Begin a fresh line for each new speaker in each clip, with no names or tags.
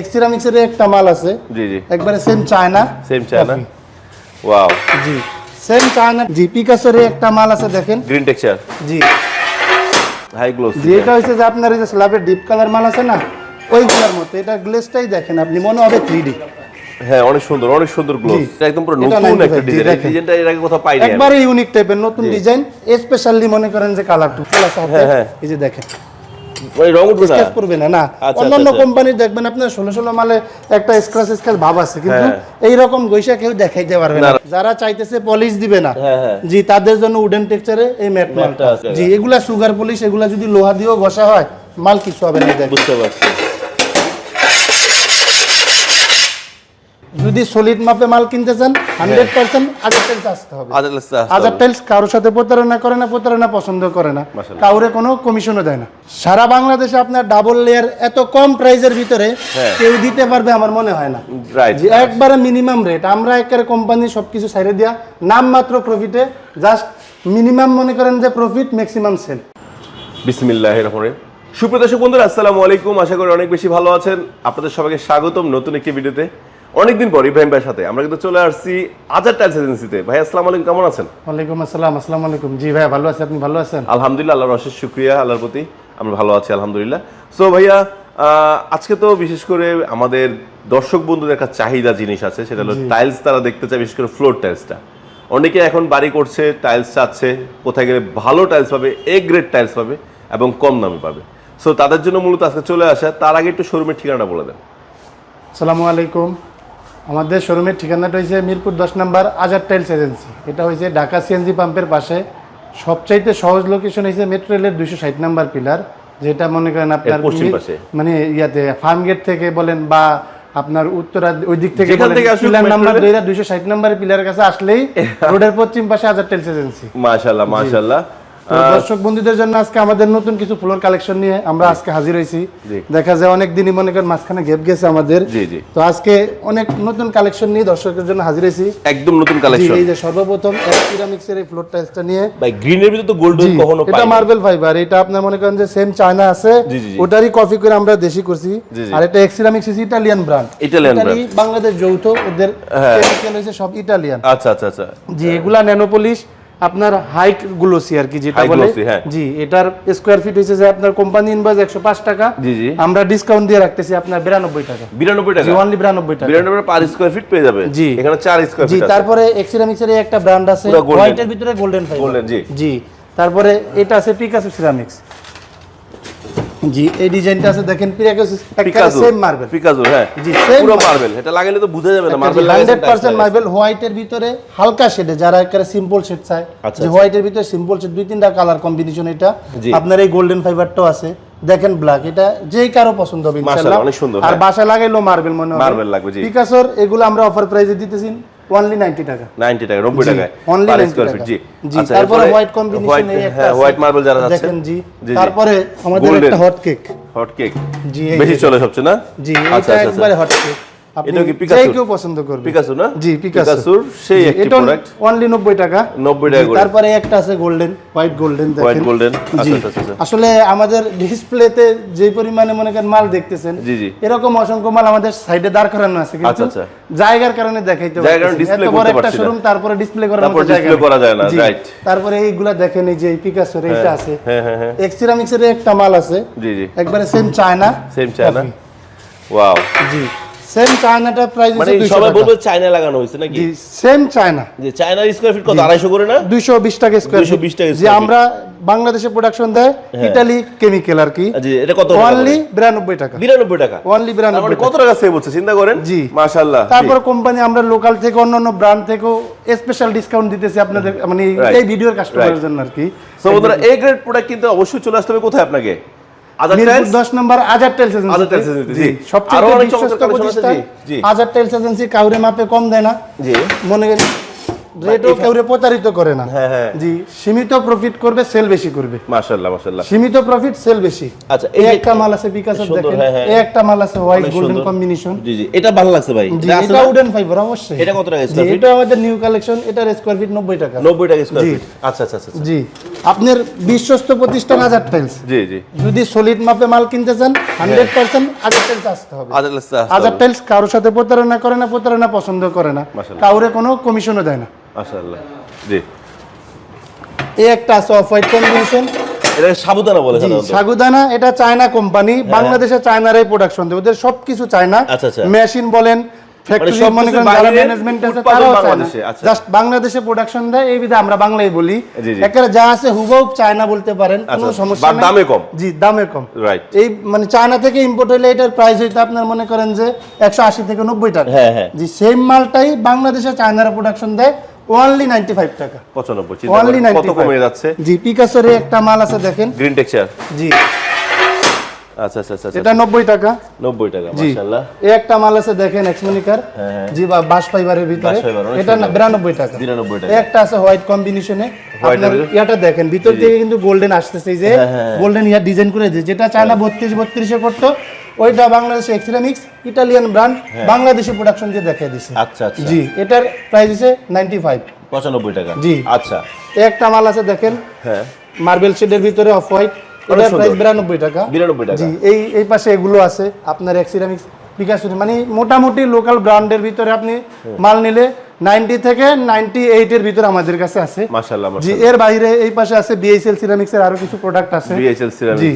এক্সিরামিক্সের একটা মাল আছে।
জি জি।
একবারে same China
same China wow
জি। সেম চায়না জি পিকাসোর একটা মাল আছে দেখেন।
গ্রিন টেক্সচার
জি।
হাই গ্লো
জি এটা যে আপনার এই যে স্ল্যাবের ডিপ কালার মাল আছে না ওইগুলোর মতো। এটা গ্লেসটাই দেখেন আপনি মনে হবে থ্রি ডি
হ্যাঁ অনেক সুন্দর অনেক সুন্দর গ্লো
জি।
এটা একদম পুরো নতুন একটা ডিজাইন
দেখেন।
ডিজাইনটা এর আগে কোথাও পাইনি।
একবারে ইউনিক টাইপের নতুন ডিজাইন স্পেশালি মনে করেন যে কালার টু। প্লাস
হ্যাঁ, হ্যাঁ।
এই যে দেখেন।
ওই রং উঠবে না
স্কেচ না না
আচ্ছা,
অন্যান্য
আচ্ছা।
কোম্পানির দেখবেন আপনার ষোলো ষোলো মালে একটা স্ক্রাচ স্ক্রাচ ভাব আছে কিন্তু
হ্যাঁ।
কেউ দেখাইতে পারবে না। যারা চাইতেছে পলিশ দিবে না
হ্যাঁ, হ্যাঁ।
জি তাদের জন্য উডেন টেক্সচারে এই ম্যাট মালটা জি এগুলা সুগার পলিশ এগুলা যদি লোহা দিয়েও ঘষা হয় মাল কিছু হবে না
বুঝতে পারছি
যদি সলিড মাপে মাল কিনতে চান হান্ড্রেড পার্সেন্ট আজার টাইলস আসতে হবে।
আজার
টাইলস কারোর সাথে প্রতারণা করে না প্রতারণা পছন্দ করে না। কাউরে কোনো কমিশনও দেয় না। সারা বাংলাদেশে আপনার ডাবল লেয়ার এত কম প্রাইজের ভিতরে
হ্যাঁ।
কেউ দিতে পারবে আমার মনে হয় না। একবারে মিনিমাম রেট আমরা একেবারে কোম্পানি সবকিছু সাইডে দিয়া নাম মাত্র প্রফিটে জাস্ট মিনিমাম মনে করেন যে প্রফিট ম্যাক্সিমাম সেল
বিসমিল্লাহ রহমান সুপ্রিয় দর্শক বন্ধুরা আসসালামু আলাইকুম। আশা করি অনেক বেশি ভালো আছেন। আপনাদের সবাইকে স্বাগতম নতুন একটি ভিডিওতে। অনেকদিন পর ইব্রাহিম ভাইয়ের সাথে। আমরা কিন্তু চলে আসছি আজার টাইলস এজেন্সিতে ভাই আসসালামু আলাইকুম কেমন আছেন?
ওয়ালাইকুম আসসালাম আসসালামু আলাইকুম। জি ভাই ভালো আছে। আপনি ভালো আছেন?
আলহামদুলিল্লাহ আল্লাহর অশেষ শুক্রিয়া আল্লাহর প্রতি। আমরা ভালো আছি আলহামদুলিল্লাহ। সো ভাইয়া আজকে তো বিশেষ করে আমাদের দর্শক বন্ধুদের একটা চাহিদা জিনিস আছে সেটা হলো টাইলস তারা দেখতে চায় বিশেষ করে ফ্লোর টাইলসটা অনেকে এখন বাড়ি করছে টাইলস চাচ্ছে কোথায় গেলে ভালো টাইলস পাবে এ গ্রেড টাইলস পাবে এবং কম দামে পাবে। সো তাদের জন্য মূলত আজকে চলে আসা তার আগে একটু শোরুমের ঠিকানাটা বলে দেন।
আসসালামু আলাইকুম। আমাদের শোরুমের ঠিকানাটা হয়েছে মিরপুর দশ নম্বর আজার টাইলস এজেন্সি। এটা হয়েছে ঢাকা সিএনজি পাম্পের পাশে। সবচাইতে সহজ লোকেশন হয়েছে মেট্রো রেলের দুইশো ষাট নাম্বার পিলার যেটা মনে করেন আপনার
পশ্চিম পাশে।
মানে ইয়াতে ফার্ম গেট থেকে বলেন বা আপনার উত্তরা ওই দিক থেকে পিলার নাম্বার দুইশো ষাট নাম্বারের পিলারের কাছে আসলেই রোডের পশ্চিম পাশে আজার টাইলস এজেন্সি।
মাশাল্লাহ মাশাল্লাহ
তো দর্শক বন্ধুদের জন্য আজকে আমাদের নতুন কিছু ফ্লোর কালেকশন নিয়ে আমরা আজকে হাজির হয়েছি। দেখা যায় অনেক দিনই মনে করেন মাঝখানে গ্যাপ গেছে আমাদের। তো আজকে অনেক নতুন কালেকশন নিয়ে দর্শকের জন্য হাজির হয়েছি।
একদম নতুন কালেকশন
এই যে সর্বপ্রথম এই ফ্লোর টাইলসটা নিয়ে।
ভাই গ্রিনের ভিতরে তো কখনো
এটা মার্বেল ফাইবার এটা আপনার মনে করেন যে সেম চায়না আছে। ওটারই কপি করে আমরা দেশি করছি। আর এটা এক্সিরামিক্স Italian brand
Italian brand।
Bangladesh যৌথ ওদের। কেমিক্যাল হয়েছে সব ইটালিয়ান
আচ্ছা আচ্ছা আচ্ছা।
জি এগুলা ন্যানোপলিশ আপনার হাই গ্লোসি আর কি যেটা বলে
হ্যাঁ।
জি এটার স্কোয়ার ফিট হইছে যে আপনার কোম্পানি ইনভয়েস একশো পাঁচ টাকা
জি জি।
আমরা ডিসকাউন্ট দিয়ে রাখতেছি আপনার বিরানব্বই টাকা।
বিরানব্বই টাকা?
জি অনলি বিরানব্বই টাকা।
বিরানব্বই পার স্কোয়ার ফিট পেয়ে যাবে?
জি।
এখানে চার স্কোয়ার
জি
ফিট
তারপরে এক্সিরামিক্সের একটা ব্র্যান্ড আছে। হোয়াইটের ভিতরে গোল্ডেন ফাইবার
গোল্ডেন জি।
জি তারপরে এটা আছে পিকাসো সিরামিক্স জি এই ডিজাইনটা আছে দেখেন
পিকাজো
সেম মার্বেল
পিকাজো হ্যাঁ।
জি, same
পুরো মার্বেল এটা লাগাইলে তো বোঝা যাবে না মার্বেল
হান্ড্রেড পার্সেন্ট মার্বেল হোয়াইটের ভিতরে হালকা শেডে যারা একেবারে সিম্পল শেড চায়।
আচ্ছা,
যে হোয়াইটের ভিতরে সিম্পল শেড দুই তিনটা কালার কম্বিনেশন এটা। আপনার এই গোল্ডেন ফাইবারটাও আছে। দেখেন ব্ল্যাক এটা যেই কারও পছন্দ হবে ইনশাআল্লাহ।
অনেক সুন্দর,
আর
হ্যাঁ।
বাসা লাগাইলো মার্বেল মনে হবে।
Marble লাগবে, জি।
পিকাসোর এগুলো আমরা অফার প্রাইসে দিতেছি। অনলি 90 টাকা।
90 টাকা 90
জি,
টাকায়।
only
পার
90
স্কোয়ার
টাকা।
ফিট জি।
জি
আচ্ছা,
তারপরে হোয়াইট কম্বিনেশন
white-
এই একটা
হ্যাঁ হোয়াইট মার্বেল যারা যাচ্ছে
দেখেন জি। তারপরে আমাদের একটা হট কেক
হট কেক
জি
বেশি চলে সবচেয়ে না?
জি
আচ্ছা
এটা
আচ্ছা
একবারে হট কেক
এটাও কি?
কেউ পছন্দ করবে।
পিকাসো না?
জি পিকাসো
সেই একটি প্রোডাক্ট
অনলি 90 টাকা।
90 টাকা
তারপরে একটা আছে golden white golden
white golden
জি।
আচ্ছা আচ্ছা আচ্ছা
আসলে আমাদের ডিসপ্লেতে যে পরিমাণে মনে করেন মাল দেখতেছেন
জি, জি।
এরকম অসংখ্য মাল আমাদের সাইডে দাঁড় করানো আছে কিন্তু
আচ্ছা, আচ্ছা।
জায়গার কারণে দেখাইতে
জায়গার display
এত বড়
করতে
একটা। শোরুম তারপরে ডিসপ্লে করার মতো জায়গা নেই।
করা যায় না, right।
তারপরে এইগুলা দেখেন এই যে পিকাসোর এইটা আছে।
হ্যাঁ হ্যাঁ হ্যাঁ।
এক্সিরামিক্সের একটা মাল আছে।
জি জি।
একবারে same China
same China wow
জি। সেম চায়নাটা প্রাইস
মানে সবাই বলবে চায়না লাগানো হয়েছে নাকি?
জি সেম চায়না
যে চায়নার স্কোয়ার ফিট কত 250 করে না?
দুইশো বিশ টাকা স্কোয়ার
220 টাকা
যে আমরা বাংলাদেশে প্রোডাকশন দেয় ইটালি কেমিক্যাল আর কি।
জি এটা কত
অনলি বিরানব্বই টাকা।
92 টাকা।
অনলি
তার মানে
বিরানব্বই
কত টাকা সেভ হচ্ছে চিন্তা করেন?
জি।
মাশাআল্লাহ।
তারপর কোম্পানি আমরা লোকাল থেকে অন্যান্য ব্র্যান্ড থেকেও স্পেশাল ডিসকাউন্ট দিতেছি আপনাদের মানে এই ভিডিওর কাস্টমারের জন্য আর কি।
সো বন্ধুরা এই গ্রেড প্রোডাক্ট কিন্তু অবশ্যই চলে আসতে হবে। কোথায় আপনাকে?
নম্বর টাইলস
আজাদ জি।
সবচেয়ে বিশ্বস্ত প্রতিষ্ঠান। টাইলস এজেন্সি কাউরে মাপে কম দেয় না।
জি।
মনে করেন রেটও কেউ প্রতারিত করে না।
হ্যাঁ হ্যাঁ।
জি সীমিত প্রফিট করবে সেল বেশি করবে।
মাশাআল্লাহ মাশাআল্লাহ।
সীমিত প্রফিট সেল বেশি।
আচ্ছা
এই
এই
একটা মাল আছে বিকাশের দেখেন।
হ্যাঁ, হ্যাঁ।
এই একটা মাল আছে হোয়াইট গোল্ডেন কম্বিনেশন
জি জি। এটা ভালো লাগছে ভাই। এটা আছে
এটা
না?
উডেন ফাইবার অবশ্যই।
এটা কত টাকা স্কয়ার ফিট
এটা আমাদের নিউ কালেকশন এটার স্কয়ার ফিট 90 টাকা।
90 টাকা স্কয়ার ফিট আচ্ছা আচ্ছা আচ্ছা আচ্ছা।
জি। আপনার বিশ্বস্ত প্রতিষ্ঠান হাজার টাইলস
জি জি।
যদি সলিড মাপে মাল কিনতে চান হান্ড্রেড পার্সেন্ট হাজার টাইলস আসতে হবে। টাইলস কারোর সাথে প্রতারণা করে না প্রতারণা পছন্দ করে না। কাউরে কোনো কমিশনও দেয় না।
মাশাআল্লাহ। জি।
এই একটা আছে অফ হোয়াইট কম্বিনেশন।
এটা সাবুদানা বলে
সাগুদানা এটা চায়না কোম্পানি। বাংলাদেশে চায়নারাই প্রোডাকশন দেয় ওদের সবকিছু চায়না।
আচ্ছা, আচ্ছা।
মেশিন বলেন ফ্যাক্টরি মনে করেন যারা ম্যানেজমেন্ট আছে তারাও
বাংলাদেশে, আচ্ছা।
জাস্ট বাংলাদেশে প্রোডাকশন দেয় এই বিধে আমরা বাংলায় বলি। একেবারে যা আছে হুবহু চায়না বলতে পারেন কোনো
আচ্ছা,
সমস্যা
but
নেই।
দামে কম।
জি দামে কম।
রাইট
এই মানে চায়না থেকে ইম্পোর্ট হলে এটার প্রাইস হইতো আপনার মনে করেন যে একশো আশি থেকে নব্বই টাকা।
হ্যাঁ, হ্যাঁ।
জি সেম মালটাই বাংলাদেশে চায়নারা প্রোডাকশন দেয় ওনলি নাইনটি ফাইভ টাকা।
95 চিন্তা
ওনলি
কত কমে যাচ্ছে?
জি পিকাসোর একটা মাল আছে দেখেন।
গ্রিন টেক্সচার
জি।
আচ্ছা আচ্ছা আচ্ছা
এটা নব্বই টাকা।
90 টাকা মাশাআল্লাহ।
এই একটা মাল আছে দেখেন এক্সমনিকার
হ্যাঁ।
জি বা বাস ফাইবারের ভিতরে।
বাঁশ ফাইবার, অনেক
এটা
সুন্দর।
বিরানব্বই টাকা।
92 টাকা।
একটা আছে হোয়াইট কম্বিনেশনে। আপনার
এর ভিতরে?
ইয়াটা দেখেন ভিতর থেকে কিন্তু গোল্ডেন আসতেছে। যে
হ্যাঁ, হ্যাঁ।
গোল্ডেন ইয়া ডিজাইন করে দিয়েছে। যেটা চায়না বত্রিশ বত্রিশে করতো ওইটা বাংলাদেশে এক্সিরামিক্স ইটালিয়ান ব্র্যান্ড বাংলাদেশি প্রোডাকশন দিয়ে দিছে
হ্যাঁ। আচ্ছা আচ্ছা।
জি এটার প্রাইস হচ্ছে নাইনটি
95 টাকা।
জি।
আচ্ছা।
একটা মাল আছে দেখেন
হ্যাঁ।
মার্বেল শেডের ভিতরে অফ হোয়াইট এটার প্রাইস বিরানব্বই টাকা।
92 টাকা।
জি এই এই পাশে এগুলো আছে আপনার এক্সিরামিক্স মানে মোটামুটি লোকাল ব্র্যান্ডের ভিতরে আপনি মাল নিলে নাইনটি থেকে নাইনটি এইটের ভিতরে আমাদের কাছে আছে।
মাশাআল্লাহ
জি এর বাইরে এই পাশে আছে বিএসএল সিরামিক্স এর আরও কিছু প্রোডাক্ট আছে।
বিএইচএল
জি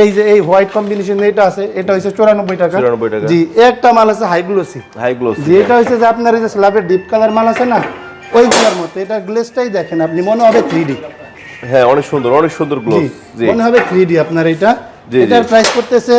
এই যে এই হোয়াইট কম্বিনেশন এটা আছে এটা হচ্ছে চুরানব্বই টাকা।
94 টাকা।
জি একটা মাল আছে হাই গ্লোসি
হাই গ্লোস
জি এটা হচ্ছে যে আপনার এই যে স্ল্যাবের ডিপ কালার মাল আছে না ওইগুলোর মতো এটা গ্লেসটাই দেখেন আপনি মনে হবে থ্রি ডি
হ্যাঁ অনেক সুন্দর অনেক সুন্দর গ্লোস জি।
মনে হবে থ্রি ডি আপনার এটা। এটার প্রাইস করতেছে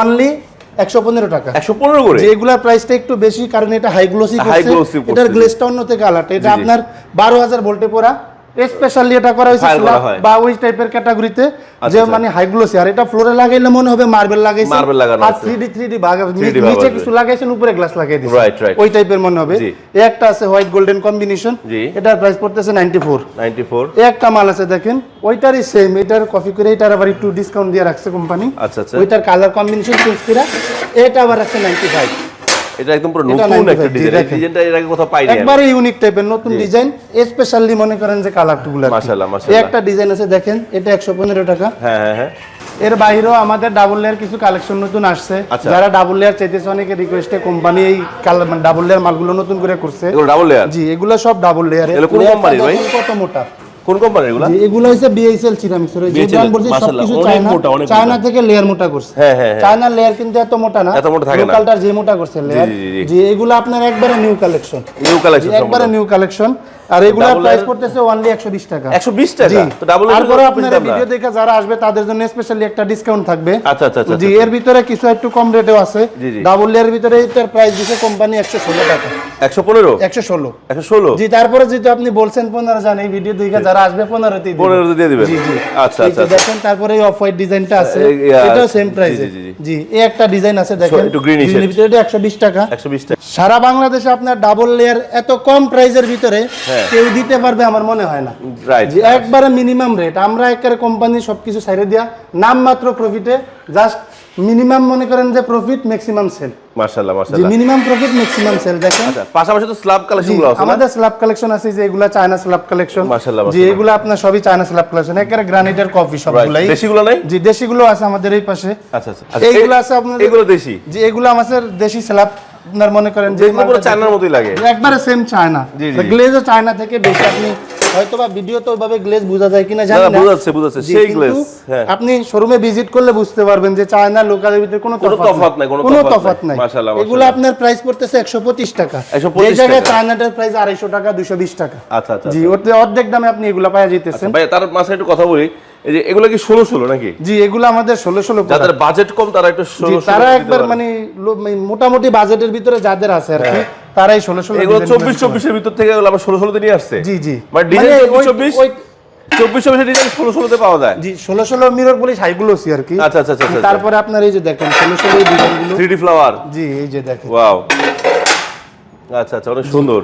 ওনলি একশো পনেরো টাকা।
115 করে?
যেগুলা প্রাইসটা একটু বেশি কারণ এটা হাই গ্লোসি
করছে,
এটার। গ্লেসটা অন্য থেকে আলাদা। এটা। আপনার বারো হাজার ভোল্টে পড়া। স্পেশালি এটা করা হয়েছে
হয়।
বা ওই টাইপের ক্যাটাগরিতে যে
আচ্ছা।
মানে হাই গ্লোসি আর এটা ফ্লোরে লাগাইলে মনে হবে মার্বেল লাগাইছে।
Marble লাগানো
আর
আছে।
থ্রি ডি থ্রি ডি ভাগ
3D ভাগ
নিচে কিছু লাগাইছেন উপরে গ্লাস লাগাই দিয়েছে
Right, right.
ওই টাইপের মনে হবে। এই একটা আছে হোয়াইট গোল্ডেন কম্বিনেশন
জি।
এটার প্রাইস পড়তেছে নাইনটি ফোর
94
এই একটা মাল আছে দেখেন ওইটারই সেম এটার কপি করে এটার আবার একটু ডিসকাউন্ট দিয়ে রাখছে কোম্পানি
আচ্ছা আচ্ছা।
ওইটার কালার কম্বিনেশন চেঞ্জ করে এটা আবার আছে নাইনটি ফাইভ
এটা একদম পুরো নতুন একটা ডিজাইন। ডিজাইনটা এর আগে কোথাও পাইনি
একবারে ইউনিক টাইপের নতুন ডিজাইন স্পেশালি মনে করেন যে কালার টুগুলো
মাশাআল্লাহ, মাশাআল্লাহ।
একটা ডিজাইন আছে দেখেন এটা একশো পনেরো টাকা।
হ্যাঁ হ্যাঁ হ্যাঁ।
এর বাইরেও আমাদের ডাবল লেয়ার কিছু কালেকশন নতুন আসছে।
আচ্ছা।
যারা ডাবল লেয়ার চাইতেছে অনেকে রিকোয়েস্টে কোম্পানি এই ডাবল লেয়ার মালগুলো নতুন করে করছে।
এগুলো ডাবল লেয়ার
জি এগুলো সব ডাবল লেয়ার
কোন কোম্পানির ভাই?
কত মোটা।
কোন কোম্পানি এগুলো?
এগুলো হইছে বিএসএল সিরামিক্স এর যে ব্র্যান্ড বলছি সবকিছু চায়না চায়না থেকে লেয়ার মোটা করছে।
হ্যাঁ, হ্যাঁ,
চায়না লেয়ার কিন্তু এত মোটা না
এত মোটা থাকে না।
লোকালটার যে মোটা করছে লেয়ার
যে। জি
এগুলো আপনার একবারে নিউ কালেকশন
নিউ কালেকশন
একবারে নিউ কালেকশন আর প্রাইস করতেছে অনলি 120 টাকা।
120 টাকা? তো ডাবল
তারপরে আপনার ভিডিও দেখে যারা আসবে তাদের জন্য স্পেশালি একটা ডিসকাউন্ট থাকবে।
আচ্ছা, আচ্ছা, আচ্ছা,
জি
আচ্ছা।
এর ভিতরে কিছু একটু কম রেটেও আছে। ডাবল লেয়ার ভিতরে এটার প্রাইস দিছে কোম্পানি 116 টাকা।
115
116
116
জি তারপরে আপনি বলছেন পনেরো জান এই ভিডিও দেখে যারা আসবে পনেরোতেই দিব।
15 দিয়ে দিবেন?
জি জি।
আচ্ছা আচ্ছা
দেখেন তারপরে এই অফ হোয়াইট ডিজাইনটা আছে। এটাও সেম
জি,
প্রাইসে
জি, জি, জি।
জি এই একটা ডিজাইন আছে দেখেন।
একটু
Green এর
এর।
ভিতরে 120 টাকা।
120 টাকা।
সারা বাংলাদেশে আপনার ডাবল লেয়ার এত কম প্রাইসের ভিতরে
হ্যাঁ।
কেউ দিতে পারবে আমার মনে হয় না। একবারে মিনিমাম রেট আমরা একেবারে কোম্পানি সবকিছু ছাইড়ে দিয়া নাম মাত্র প্রফিটে জাস্ট মিনিমাম মনে করেন যে প্রফিট ম্যাক্সিমাম সেল
মাশাআল্লাহ
যে
মাশাআল্লাহ।
মিনিমাম প্রফিট ম্যাক্সিমাম সেল দেখেন।
আচ্ছা পাশাপাশি তো স্ল্যাব কালেকশনগুলো আছে
আমাদের স্ল্যাব কালেকশন আছে যে এগুলা চায়না স্ল্যাব কালেকশন
মাশাআল্লাহ,
জি। এগুলো আপনার সবই চায়না স্ল্যাব কালেকশন একেবারে গ্রানাইটের কফি সবগুলাই।
দেশিগুলো নাই?
জি দেশিগুলো আছে আমাদের এই পাশে।
আচ্ছা আচ্ছা আচ্ছা,
এইগুলো
এই-
আছে আপনাদের
এগুলো দেশি?
যে এগুলো আমাদের দেশি স্ল্যাব আপনার মনে করেন যে
পুরো চায়নার মতোই লাগে।
একবারে সেম চায়না। গ্লেজও চায়না থেকে বেশি আপনি হয়তো বা ভিডিওতে ওইভাবে গ্লেজ বোঝা যায় কিনা জানি
না, বোঝাচ্ছে, বোঝাচ্ছে, সেই glaze, হ্যাঁ।
আপনি শোরুমে ভিজিট করলে বুঝতে পারবেন যে চায়না লোকালের ভিতরে কোনো
তফাৎ নাই, কোনো তফাৎ নাই। মাশাআল্লাহ,
এগুলো আপনার প্রাইস পড়তেছে 125 টাকা।
125
এই জায়গায়
টাকা।
চায়নাটার প্রাইস 250 টাকা 220 টাকা।
আচ্ছা আচ্ছা
জি ওতে অর্ধেক দামে আপনি এগুলো পাওয়া যেতেছেন
ভাই তার মাঝে একটু কথা বলি। এই যে এগুলো কি ষোলো ষোলো নাকি?
জি এগুলো আমাদের ষোলো ষোলো
যাদের বাজেট কম তারা একটু
তারা একবার মানে মানে মোটামুটি বাজেটের ভিতরে যাদের আছে আর কি তারাই ষোলো ষোলো
হ্যাঁ। এগুলো চব্বিশ চব্বিশের ভিতর থেকে এগুলো আবার ষোলো ষোলোতে নিয়ে আসছে?
জি জি।
মানে ডিজাইন
মানে
চব্বিশ চব্বিশ? চব্বিশের ডিজাইন ষোলো ষোলোতে পাওয়া যায়।
জি ষোলো ষোলো মিরর বলি আর কি।
আচ্ছা, আচ্ছা, আচ্ছা, আচ্ছা।
তারপরে আপনার এই যে দেখেন ষোলো ষোলো ডিজাইনগুলো
থ্রি ফ্লাওয়ার
জি এই যে দেখেন।
ওয়াও আচ্ছা আচ্ছা অনেক সুন্দর।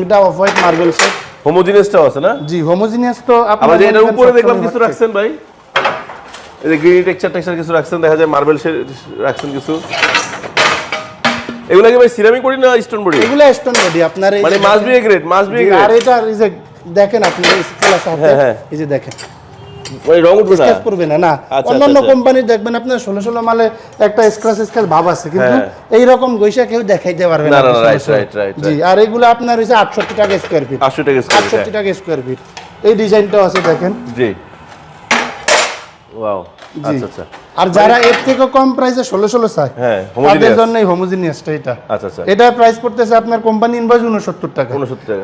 এটা অফ হোয়াইট মার্বেল সেট
হোমোজিনিয়াসটাও আছে না?
জি হোমোজিনিয়াস তো আপনারা
যে
এর
উপরে দেখলাম কিছু রাখছেন ভাই। এই যে গ্রিন টেক্সচার টেক্সচার কিছু রাখছেন দেখা যায় মার্বেল রাখছেন কিছু। এগুলা কি ভাই সিরামিক বডি না স্টোন বডি
এগুলা স্টোন বডি আপনার
মানে
মাস
must be grade must be grade
আর এটা দেখেন আপনি এই আছে হাতে
হ্যাঁ, হ্যাঁ।
এই যে দেখেন।
রং উঠবে না
করবে না না।
আচ্ছা,
অন্যান্য
আচ্ছা।
কোম্পানির দেখবেন আপনার ষোলো ষোলো মালে একটা স্ক্র্যাচ স্ক্র্যাচ ভাব আছে কিন্তু
হ্যাঁ।
এই রকম গৈসা কেউ দেখাইতে পারবে
না,
না
না,
আপনি
না, right,
16
right, right,
জি আর এগুলো আপনার হইছে আটষট্টি টাকা স্কোয়ার ফিট
আটশো টাকা স্কোয়ার
আটষট্টি টাকা স্কোয়ার ফিট এই ডিজাইনটাও আছে দেখেন।
জি। ওয়াও আচ্ছা আচ্ছা।
আর যারা এর থেকে কম প্রাইসে ষোলো ষোলো চায়
হ্যাঁ,
তাদের জন্য এই হোমোজিনিয়াসটা এটা।
আচ্ছা আচ্ছা।
এটা প্রাইস পড়তেছে আপনার কোম্পানি ইনভয়েস উনসত্তর টাকা।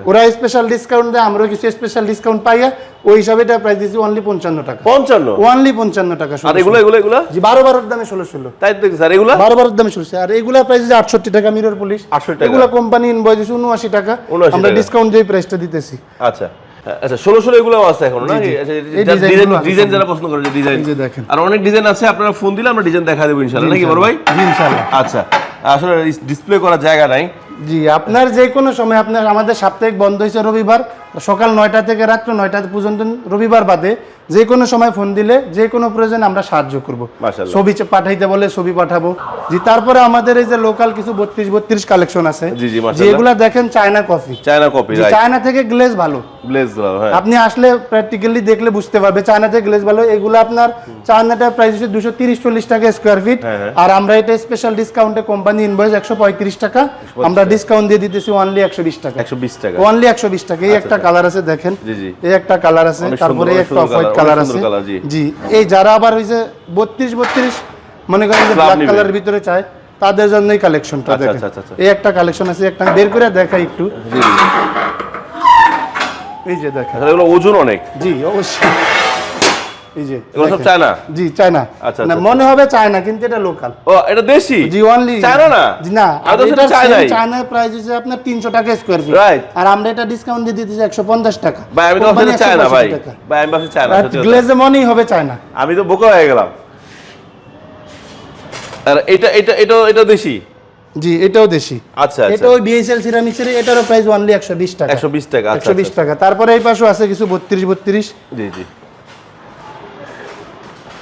ওরা স্পেশাল ডিসকাউন্ট দেয় আমরাও কিছু স্পেশাল ডিসকাউন্ট পাইয়া ওই হিসাবে এটা প্রাইস দিচ্ছি অনলি পঞ্চান্ন টাকা।
পঞ্চান্ন?
ওনলি পঞ্চান্ন টাকা
আর এগুলো এগুলো এগুলো?
জি বারো বারোর দামে ষোলো ষোলো।
তাই তো দেখছি আর এগুলো?
বারো বারোর দামে ষোলো আর এগুলা প্রাইস আটষট্টি টাকা মিরর পুলিশ
68 টাকা।
এগুলো কোম্পানি ইনভয়েস উনআশি টাকা। আমরা ডিসকাউন্ট দিয়ে প্রাইসটা দিতেছি।
আচ্ছা। আচ্ছা ষোলো ষোলো এগুলো আছে এখন না? ডিজাইন। যারা পছন্দ করে ডিজাইন
দেখেন।
আর অনেক ডিজাইন আছে আপনারা ফোন দিলে আমরা ডিজাইন দেখা দেবো ইনশাল্লাহ নাকি বড় ভাই?
ইনশাল্লাহ
আচ্ছা আসলে ডিসপ্লে করার জায়গা নাই।
জি আপনার যে কোনো সময় আপনার আমাদের সাপ্তাহিক বন্ধ হয়েছে রবিবার সকাল নয়টা থেকে রাত্র নয়টা পর্যন্ত রবিবার বাদে যে কোনো সময় ফোন দিলে যে কোনো প্রয়োজনে আমরা সাহায্য করব। ছবি পাঠাইতে বলে ছবি পাঠাবো। জি তারপরে আমাদের এই যে লোকাল কিছু বত্রিশ বত্রিশ কালেকশন আছে যেগুলা দেখেন China coffee
China right
China থেকে গ্লেজ ভালো।
ব্লেজ হ্যাঁ।
আপনি আসলে প্র্যাকটিক্যালি দেখলে বুঝতে পারবে চায়না থেকে গ্লেজ ভালো। এগুলো আপনার চায়নাটা প্রাইস হচ্ছে দুশো তিরিশ চল্লিশ টাকা স্কোয়ার ফিট
হ্যাঁ।
আর আমরা এটা স্পেশাল ডিসকাউন্টে কোম্পানি ইনভয়েস একশো পঁয়ত্রিশ টাকা। আমরা ডিসকাউন্ট দিয়ে দিতেছি অনলি একশো বিশ টাকা।
একশো বিশ টাকা।
অনলি একশো বিশ টাকা। এই একটা কালার আছে দেখেন। এই একটা কালার আছে তারপরে একটা অফ হোয়াইট কালার আছে।
জি।
এই যারা আবার হয়েছে বত্রিশ বত্রিশ মনে করেন যে ব্ল্যাক কালারের ভিতরে চায় তাদের জন্য এই কালেকশনটা দেখেন।
আচ্ছা, আচ্ছা, আচ্ছা।
এই একটা কালেকশন আছে একটা বের করে দেখাই একটু। এই যে দেখেন।
ওজন অনেক।
জি অবশ্যই। এই যে
এগুলো সব চায়না?
জি চায়না।
আচ্ছা,
না
আচ্ছা,
মনে হবে চায়না কিন্তু এটা লোকাল
ও এটা দেশি?
জি অনলি
চায়না না?
জি না
আমি তো সেটা চায়নাই।
প্রাইস হচ্ছে আপনার 300 টাকা স্কয়ার ফিট
Right.
আর আমরা এটা ডিসকাউন্ট দিয়ে দিতেছি 150 টাকা।
ভাই আমি তো আসলে চায়না ভাই। ভাই আমি ভাবছি চায়না
আর
সত্যি কথা।
গ্লেজে মনেই হবে চায়না।
আমি তো বোকা হয়ে গেলাম। আর এটা এটা এটা এটা দেশি?
জি এটাও দেশি।
আচ্ছা আচ্ছা।
এটা ওই বিএসএল সিরামিক্সের এটারও প্রাইস অনলি 120 টাকা।
একশো বিশ টাকা আচ্ছা
120 টাকা। তারপরে এই পাশেও আছে কিছু 32 32
জি জি।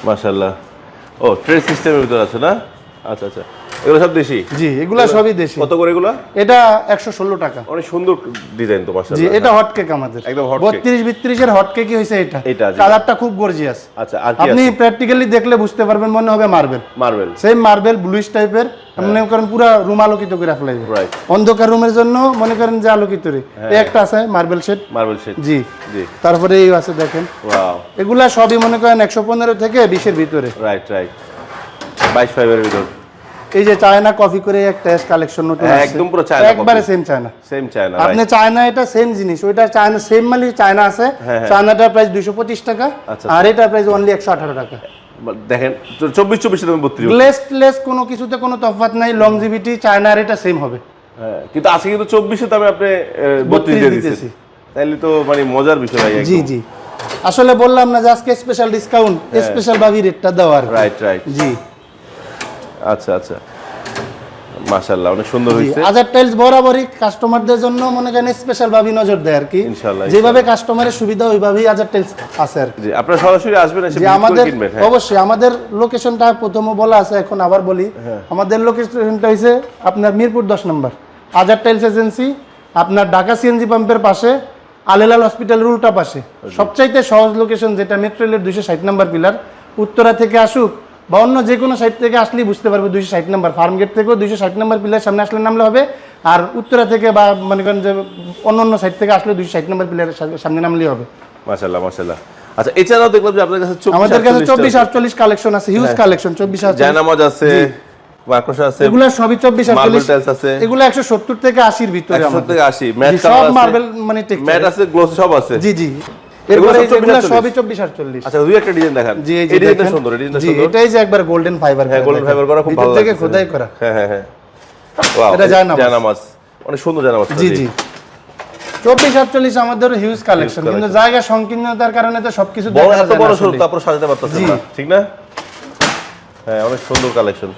মাশাল্লাহ ও ট্রে সিস্টেমের ভিতর আছে না? আচ্ছা আচ্ছা। এগুলো সব দেশি?
জি এগুলা সবই দেশি।
কত করে এগুলো?
এটা 116 টাকা।
অনেক সুন্দর ডিজাইন তো
জি এটা হট কেক আমাদের।
একদম
হট কেকই হয়েছে এটা।
এটা,
কালারটা খুব গর্জিয়াস
আচ্ছা আর কি
আপনি প্র্যাকটিক্যালি দেখলে বুঝতে পারবেন মনে হবে marble
marble
same marble bluish টাইপের মনে করেন পুরো রুম আলোকিত করে ফেলাইবে অন্ধকার রুমের জন্য মনে করেন যে আলোকিত রে। একটা আছে মার্বেল সেট
মার্বেল শেড
জি।
জি।
তারপরে এই আছে দেখেন।
ওয়াও
এগুলা সবই মনে করেন একশো পনেরো থেকে বিশের ভিতরে।
রাইট রাইট বাইশ ফাইভের ভিতর।
এই যে চায়না কফি করে একটা কালেকশন নতুন আসছে।
একদম পুরো চায়না
একবারে। সেম চায়না
সেম চায়না
আপনি চায়না এটা সেম জিনিস। ওইটা চায়না সেম মানে চায়না আছে। চায়নাটার প্রাইস দুইশো পঁচিশ টাকা
আচ্ছা,
আর এটা প্রাইস অনলি একশো আঠারো টাকা।
দেখেন চব্বিশ চব্বিশে তুমি বত্রিশ
গ্লেস লেস কোনো কিছুতে কোনো তফাৎ নাই লংজিভিটি চায়না আর এটা সেম হবে।
হ্যাঁ কিন্তু আজকে কিন্তু চব্বিশে দামে আপনি বত্রিশ
32
দিয়ে।
দিতেছি।
তাইলে তো মানে মজার বিষয় ভাই
জি জি। আসলে বললাম না যে আজকে স্পেশাল ডিসকাউন্ট স্পেশাল ভাবি রেটটা দেওয়ার।
রাইট রাইট
জি।
আচ্ছা আচ্ছা। মাশাআল্লাহ অনেক সুন্দর হয়েছে
আজার টাইলস বরাবরই কাস্টমারদের জন্য মনে করেন স্পেশাল ভাবি নজর দেয় আর কি।
ইনশাআল্লাহ,
যেভাবে কাস্টমারের সুবিধা ওইভাবেই আজার টাইলস আছে আর কি।
জি আপনারা সরাসরি আসবেন এসে
আমাদের
হ্যাঁ।
অবশ্যই আমাদের লোকেশনটা প্রথমে বলা আছে এখন আবার বলি। আমাদের লোকেশনটা হয়েছে আপনার মিরপুর দশ নম্বর। আজার টাইলস এজেন্সি আপনার ঢাকা সিএনজি পাম্পের পাশে আলেলাল হসপিটালের উল্টা পাশে। সবচাইতে সহজ লোকেশন যেটা মেট্রো রেলের দুইশো ষাট নম্বর পিলার উত্তরা থেকে আসুক বা অন্য যে কোনো সাইড থেকে আসলেই বুঝতে পারবে দুইশো ষাট নম্বর। ফার্ম গেট থেকেও দুইশো ষাট নম্বর পিলার সামনে আসলে নামলে হবে। আর উত্তরা থেকে বা মনে করেন যে অন্য অন্য সাইড থেকে আসলে দুইশো ষাট নম্বর পিলারের সামনে নামলেই হবে।
মাশাআল্লাহ মাশাআল্লাহ। আচ্ছা এছাড়াও দেখলাম যে আপনাদের কাছে
আমাদের কাছে চব্বিশ আটচল্লিশ কালেকশন আছে হিউজ কালেকশন চব্বিশ
জায়নামাজ আছে আছে
এগুলো সবই এগুলো থেকে আশির ভিতরে।
থেকে ম্যাট
সব মার্বেল মানে।
ম্যাট আছে গ্লোস সব আছে।
জি জি। এরপরে
সব
এই
24
সবই চব্বিশ আটচল্লিশ।
আচ্ছা দুই একটা ডিজাইন দেখান।
জি এই
এই ডিজাইনটা সুন্দর এই ডিজাইনটা সুন্দর।
এটাই যে একবার গোল্ডেন ফাইবার
হ্যাঁ গোল্ডেন ফাইবার করা খুব ভালো
থেকে খোদাই করা।
হ্যাঁ হ্যাঁ হ্যাঁ। ওয়াও
এটা জায়নামাজ।
জায়নামাজ। অনেক সুন্দর জায়নামাজ
জি জি। চব্বিশ আটচল্লিশ আমাদের হিউজ কালেকশন কিন্তু জায়গা সংকীর্ণতার কারণে তো সবকিছু
বড় এত। তারপর সাজাতে না ঠিক না? হ্যাঁ অনেক সুন্দর কালেকশন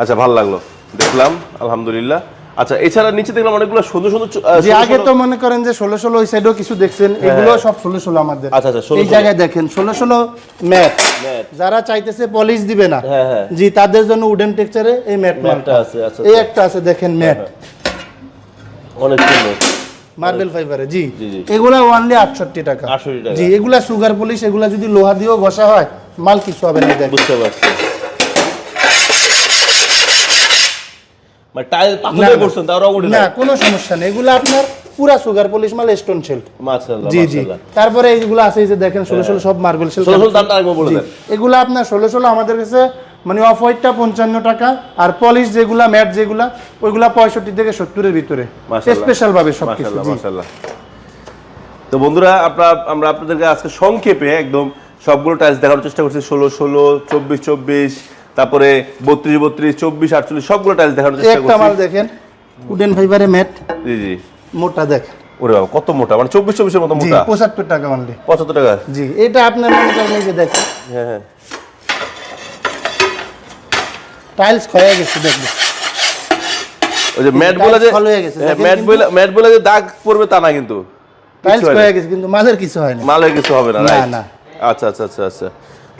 আচ্ছা ভালো লাগল। দেখলাম আলহামদুলিল্লাহ। আচ্ছা এছাড়া নিচে দেখলাম অনেকগুলো সুন্দর সুন্দর
যে আগে তো মনে করেন যে ষোলো ষোলো ওই সাইডেও কিছু দেখছেন এগুলো সব ষোলো ষোলো আমাদের।
আচ্ছা, আচ্ছা,
এই জায়গায় দেখেন ষোলো ষোলো ম্যাট। যারা চাইতেছে পলিশ দিবে না।
হ্যাঁ, হ্যাঁ।
জি তাদের জন্য উডেন টেক্সচারে এই ম্যাট
ম্যাটটা আছে, আচ্ছা,
এই
আচ্ছা।
একটা আছে দেখেন ম্যাট।
অনেক সুন্দর।
মার্বেল ফাইবারে জি। এগুলা ওনলি আটষট্টি টাকা।
68 টাকা।
জি এগুলা সুগার পলিশ এগুলা যদি লোহা দিয়েও ঘষা হয় মাল কিছু হবে না
বুঝতে পারছি। মানে টাইল পাথরে করছেন তাও রং
না
না
কোনো সমস্যা নেই। এগুলা আপনার পুরা সুগার পলিশ মাল স্টোন শেল্ড
মাশাআল্লাহ
জি জি। তারপরে এইগুলো আছে এই যে দেখেন ষোলো ষোলো সব মার্বেল শেল্ড
ষোলো ষোলো দামটা আরেকবার বলে দেন।
এগুলো আপনার ষোলো ষোলো আমাদের কাছে মানে অফ হোয়াইটটা পঞ্চান্ন টাকা আর পলিশ যেগুলা ম্যাট যেগুলা ওইগুলা পঁয়ষট্টি থেকে সত্তরের ভিতরে। স্পেশাল ভাবে
তো বন্ধুরা আপনারা আমরা আপনাদেরকে আজকে সংক্ষেপে একদম সবগুলো টাইলস দেখানোর চেষ্টা করছি। ষোলো ষোলো চব্বিশ চব্বিশ তারপরে বত্রিশ বত্রিশ চব্বিশ আটচল্লিশ সবগুলো টাইলস দেখানোর চেষ্টা
একটা মাল দেখেন উডেন ফাইবারে ম্যাট
জি জি।
মোটা দেখেন
ওরে বাবা কত মোটা মানে চব্বিশ চব্বিশের মতো মোটা?
পঁচাত্তর টাকা
পঁচাত্তর টাকা?
জি এটা আপনার মনে করেন এই যে দেখেন।
হ্যাঁ হ্যাঁ।
টাইলস ক্ষয়ে গেছে দেখবেন
ওই যে ম্যাট বলে যে
ভালো গেছে,
ম্যাট বলে ম্যাট বলে যে দাগ পড়বে তা না কিন্তু।
টাইলস ক্ষয়ে গেছে কিন্তু মালের কিছু হয় না।
মাল কিছু হবে না
না, না।
আচ্ছা আচ্ছা আচ্ছা আচ্ছা।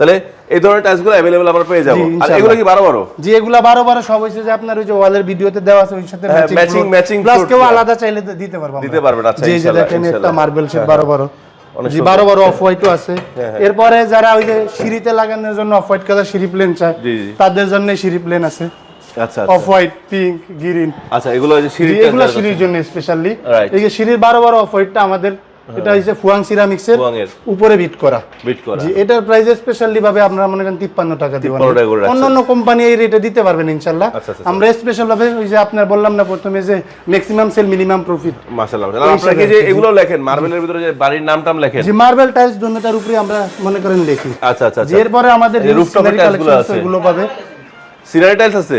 তাহলে এই ধরনের টাইলসগুলো অ্যাভেলেবল আমরা পেয়ে যাব। আর এগুলো কি বারো বারো
জি এগুলা বারো বারো সব হয়েছে যে আপনার ওই যে ওয়ালের ভিডিওতে দেওয়া আছে ওই সাথে
matching- matching
প্লাস কেউ আলাদা চাইলে দিতে পারব
দিতে পারবেন, আচ্ছা,
জি দেখেন একটা মার্বেল শেড বারো বারো
অনেক
জি
সুন্দর।
বারো বারো অফ হোয়াইটও আছে।
হ্যাঁ, হ্যাঁ।
এরপরে যারা ওই যে সিঁড়িতে লাগানোর জন্য অফ হোয়াইট কালার সিঁড়ি প্লেন চায়
জি, জি।
তাদের জন্য সিঁড়ি প্লেন আছে।
আচ্ছা
অফ হোয়াইট পিঙ্ক গ্রিন
আচ্ছা এগুলো যে সিঁড়ি
এগুলো সিঁড়ির জন্য স্পেশালি. এই যে সিঁড়ির বারো বারো অফ হোয়াইটটা আমাদের এটা হচ্ছে ফুয়াং সিরামিক্সের উপরে বিট করা।
বিট করা।
জি এটার প্রাইস স্পেশালি ভাবে আপনারা মনে করেন তিপ্পান্ন টাকা দিবেন
53 টাকা করে
অন্য অন্য কোম্পানি এই রেটে দিতে পারবেন ইনশাল্লাহ
আচ্ছা, আচ্ছা,
আমরা স্পেশাল ভাবে ওই যে আপনার বললাম না প্রথমে যে ম্যাক্সিমাম সেল মিনিমাম প্রফিট
মাশাআল্লাহ
এই
আপনারা কি
হিসাবে
যে এগুলো লেখেন? মার্বেলের ভিতরে যে বাড়ির নাম টাম লেখেন?
যে মার্বেল টাইলস দুটোটার উপরে আমরা মনে করেন লিখি।
আচ্ছা আচ্ছা আচ্ছা।
এরপরে আমাদের
এর tiles গুলো আছে।
এগুলো পাবে।
সিনারি টাইলস আছে?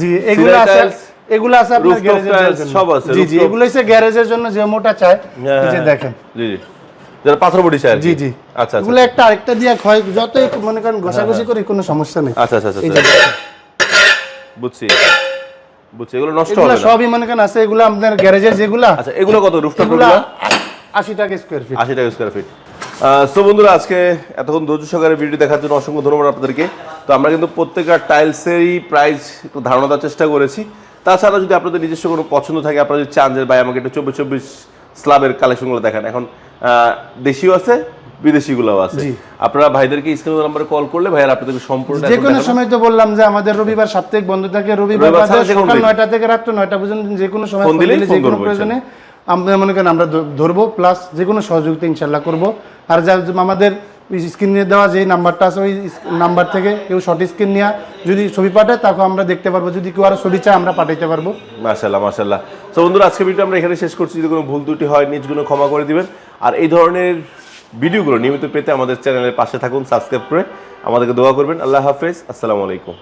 জি এগুলো আছে। এগুলো আছে আপনার গ্যারেজের জন্য।
সব আছে,
জি জি এগুলো হচ্ছে গ্যারেজের জন্য যে মোটা চায়
হ্যাঁ,
যে
হ্যাঁ।
দেখেন।
জি জি। যারা পাথর বডি কি।
জি জি।
আচ্ছা আচ্ছা
এগুলো একটা আরেকটা দিয়ে ক্ষয় যতই মনে করেন ঘষাঘষি করি কোনো সমস্যা নেই।
আচ্ছা আচ্ছা আচ্ছা আচ্ছা। বুঝছি। বুঝছি এগুলো নষ্ট হবে না।
সবই মনে করেন আছে এগুলো আপনার গ্যারেজের যেগুলা।
আচ্ছা এগুলো কত রুফটপ
এগুলো
এগুলো?
আশি টাকা স্কোয়ার ফিট
আশি টাকা স্কোয়ার ফিট সো বন্ধুরা আজকে এতক্ষণ ধৈর্য সহকারে ভিডিও দেখার জন্য অসংখ্য ধন্যবাদ আপনাদেরকে। তো আমরা কিন্তু প্রত্যেকটা টাইলসেরই প্রাইস একটু ধারণা দেওয়ার চেষ্টা করেছি। তাছাড়া যদি আপনাদের নিজস্ব কোনো পছন্দ থাকে আপনারা যদি চান যে ভাই আমাকে একটু চব্বিশ চব্বিশ স্ল্যাবের কালেকশনগুলো দেখান। এখন দেশিও আছে বিদেশিগুলোও আছে। আপনারা ভাইদেরকে স্ক্রিন নাম্বারে কল করলে ভাইয়ার আপনাদেরকে সম্পূর্ণ
যে কোনো সময় তো বললাম যে আমাদের রবিবার সাপ্তাহিক বন্ধ থাকে রবিবার সকাল নয়টা থেকে রাত্র নয়টা পর্যন্ত যে কোনো সময়
ফোন
দিলে
ফোন
যে কোনো প্রয়োজনে আমরা মনে করেন আমরা ধরবো প্লাস যে কোনো সহযোগিতা ইনশাল্লাহ করব। আর যা আমাদের স্ক্রিনে দেওয়া যে নাম্বারটা আছে, ওই নাম্বার থেকে কেউ শর্ট স্ক্রিন নেওয়া যদি ছবি পাঠায়, তাকে আমরা দেখতে পারব। যদি কেউ আরও ছবি চায়, আমরা পাঠাইতে পারব।
মার্শাল্লাহ মার্শাল্লাহ তো বন্ধুরা আজকে ভিডিও আমরা এখানে শেষ করছি। যদি কোনো ভুল ত্রুটি হয়, নিজগুলো ক্ষমা করে দিবেন। আর এই ধরনের ভিডিওগুলো নিয়মিত পেতে আমাদের চ্যানেলের পাশে থাকুন সাবস্ক্রাইব করে আমাদেরকে দোয়া করবেন। আল্লাহ হাফেজ, আসসালামু আলাইকুম।